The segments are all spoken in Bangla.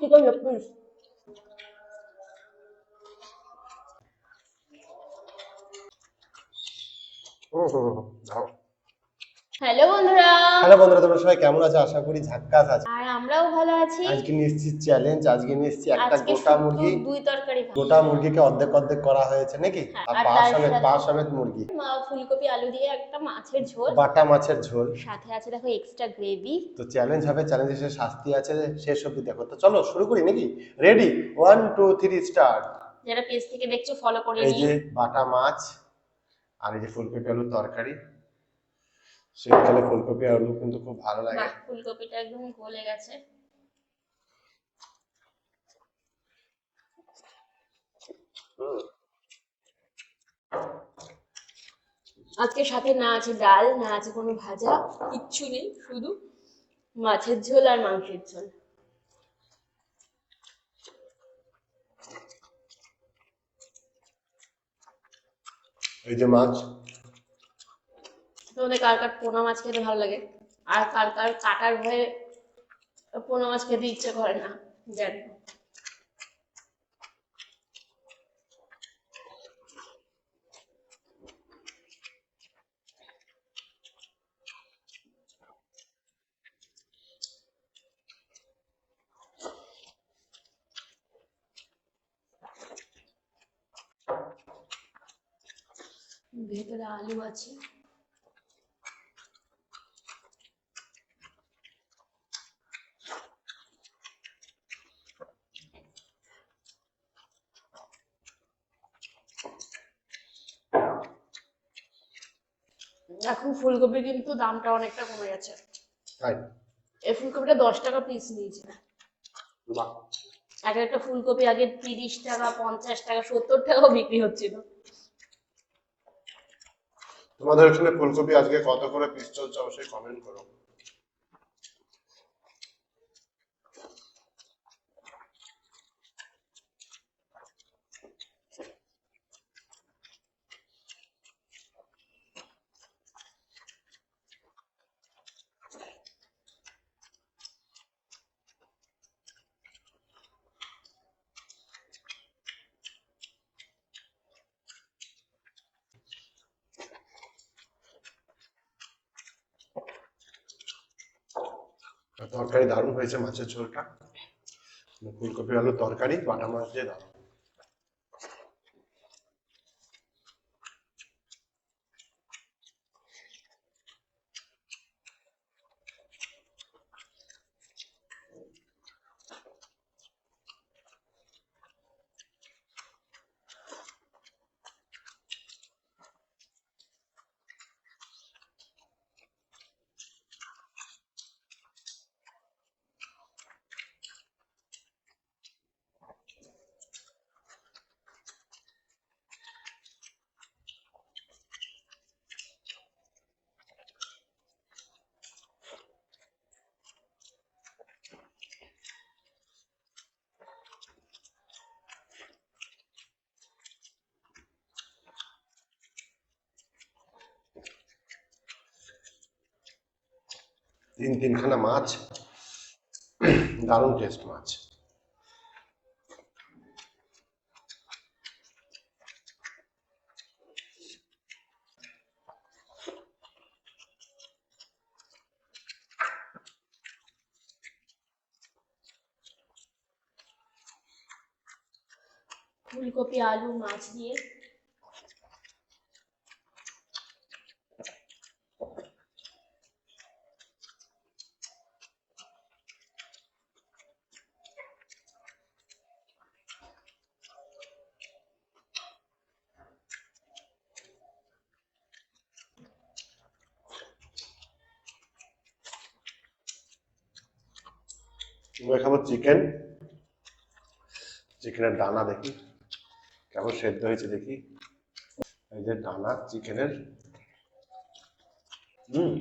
Chicken leg piece hmm hmm hmm, hello বন্ধুরা হ্যালো বন্ধুরা তোমরা সবাই কেমন আছো? আশা করি ঝাক্কাস আছে। আমরাও ভালো আছি। আজকে এসেছি চ্যালেঞ্জ আজকে এসেছি একটা গোটা মুরগি দুই তরকারি গোটা মুরগিকে অর্ধেক অর্ধেক করা হয়েছে নাকি? হ্যাঁ, আর পা সমেত পা সমেত মুরগি। ফুলকপি আলু দিয়ে একটা মাছের ঝোল। বাটা মাছের ঝোল। সাথে আছে দেখো এক্সট্রা গ্রেভি তো চ্যালেঞ্জ হবে চ্যালেঞ্জের শেষে শাস্তি আছে শেষ অব্দি দেখো। তো চলো শুরু করি নাকি? Ready one two three start যারা পেজ থেকে দেখছ ফলো করে এই যে বাটা মাছ আর এই যে ফুলকপি আলুর তরকারি। শীতকালে ফুলকপি আলু কিন্তু খুব ভালো লাগে। ফুলকপিটা একদম গলে গেছে। আজকে সাথে না আছে ডাল না আছে কোনো ভাজা কিচ্ছু নেই শুধু মাছের ঝোল আর মাংসের ঝোল। এই যে মাছ। তোমাদের কার কার পোনা মাছ খেতে ভালো লাগে? আর কার কার কাটার ভয়ে পোনা মাছ খেতে ইচ্ছে করে না? জানি। ভেতরে আলু আছে। এখন ফুলকপি কিন্তু দামটা অনেকটা কমে গেছে। তাই? এই ফুলকপিটা দশ টাকা পিস নিয়েছে। এক একটা ফুলকপি আগে তিরিশ টাকা পঞ্চাশ টাকা সত্তর টাকাও বিক্রি হচ্ছিল। তোমাদের ওখানে ফুলকপি আজকে কত করে পিস চলছে অবশ্যই কমেন্ট করো আর তরকারি দারুণ হয়েছে মাছের ঝোলটা। ফুলকপি আলু তরকারি বাটা মাছ দিয়ে দারুণ। তিন তিনখানা মাছ। দারুণ টেস্ট মাছ। ফুলকপি আলু মাছ দিয়ে আমরা খাব চিকেন। চিকেনের ডানা দেখি। কেমন সেদ্ধ হয়েছে দেখি। এই যে ডানা চিকেনের। হুম।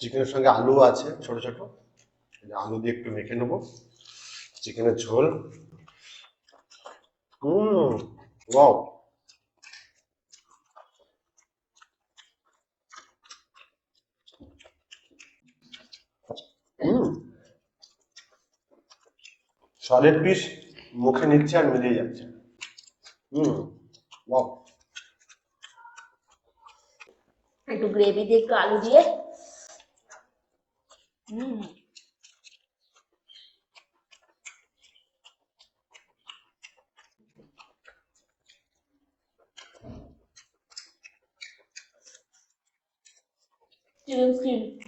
চিকেনের সঙ্গে আলু আছে, ছোট ছোট। আলু দিয়ে একটু মেখে নেব। চিকেনের ঝোল। হুম, ওয়াও। সলিড পিস মুখে নিচ্ছে আর মিলিয়ে যাচ্ছে। হুম, ওয়াও। একটু গ্রেভি দিয়ে একটু আলু দিয়ে হুম চিকেন স্কিন ওয়াও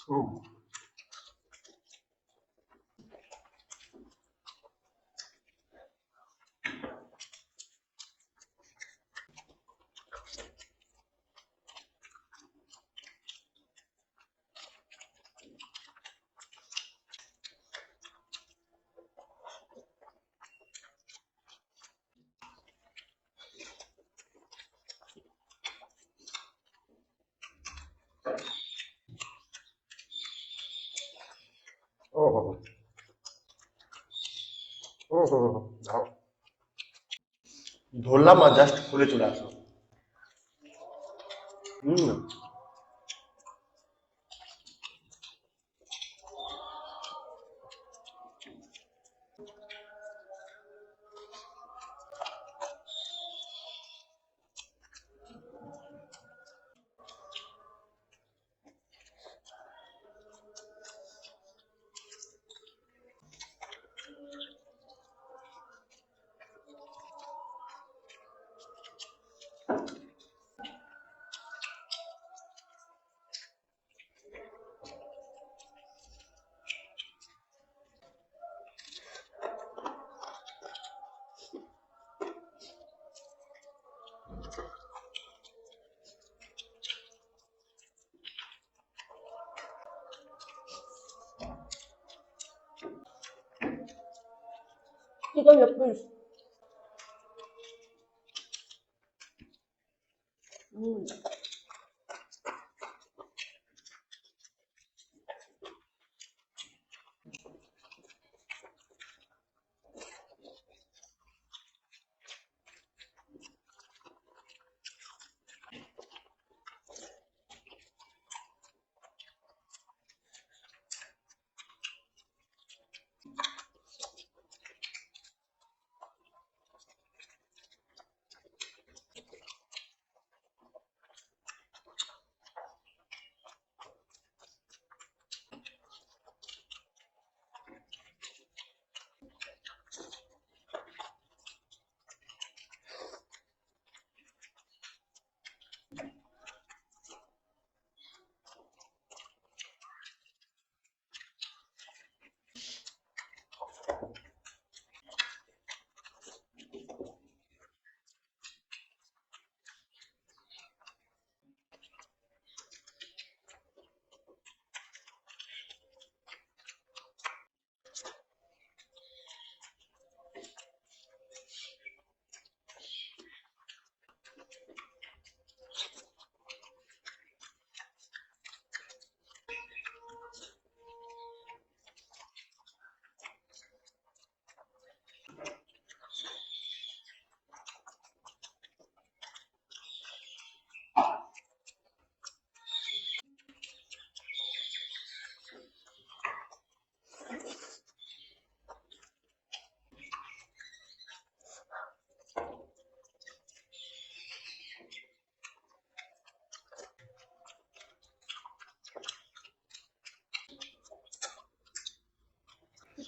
হুম ও হো হো। ও হো হো হো। দাও ধরলাম আর জাস্ট খুলে চলে আসলো চিকেন লেগ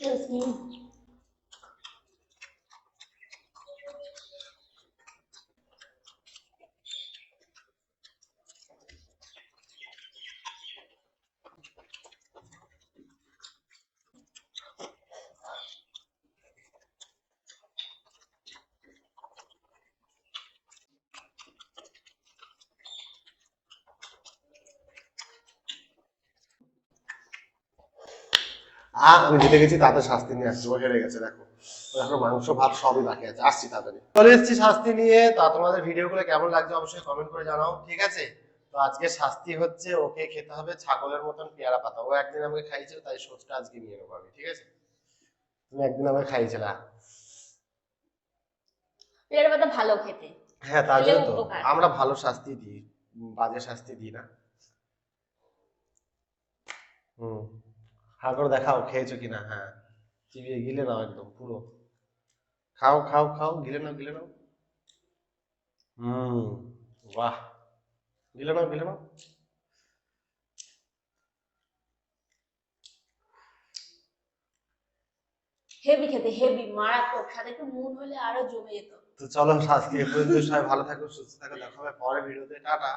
চিকেন স্কিন আমি জিতে গেছি তাতে শাস্তি নিয়ে আসছি ও হেরে গেছে দেখো। এখন মাংস ভাত সবই বাকি আছে। আসছি তাড়াতাড়ি চলে এসেছি শাস্তি নিয়ে। তা তোমাদের ভিডিওগুলো কেমন লাগছে অবশ্যই কমেন্ট করে জানাও ঠিক আছে? তো আজকে শাস্তি হচ্ছে ওকে খেতে হবে ছাগলের মতন পেয়ারা পাতা। ও একদিন আমাকে খাইয়েছিল তাই সোচটা আজকে নিয়ে নেব আমি ঠিক আছে? তুমি একদিন আমাকে খাইয়েছিলে। পেয়ারা পাতা ভালো খেতে। হ্যাঁ তার জন্য তো। আমরা ভালো শাস্তি দিই বাজে শাস্তি দিই না। হুম। হা করে দেখাও খেয়েছো কিনা? হ্যাঁ। চিবিয়ে গিলে নাও একদম পুরো। খাও খাও খাও গিলে নাও গিলে নাও। হুম বাহ। গিলে নাও গিলে নাও। হেভি খেতে হেভি মারাত্মক। সাথে একটু নুন হলে আরও জমে যেত। তো চলো আজকে এই পর্যন্ত সবাই ভালো থাকো সুস্থ থাকো দেখা হবে পরের ভিডিওতে টাটা।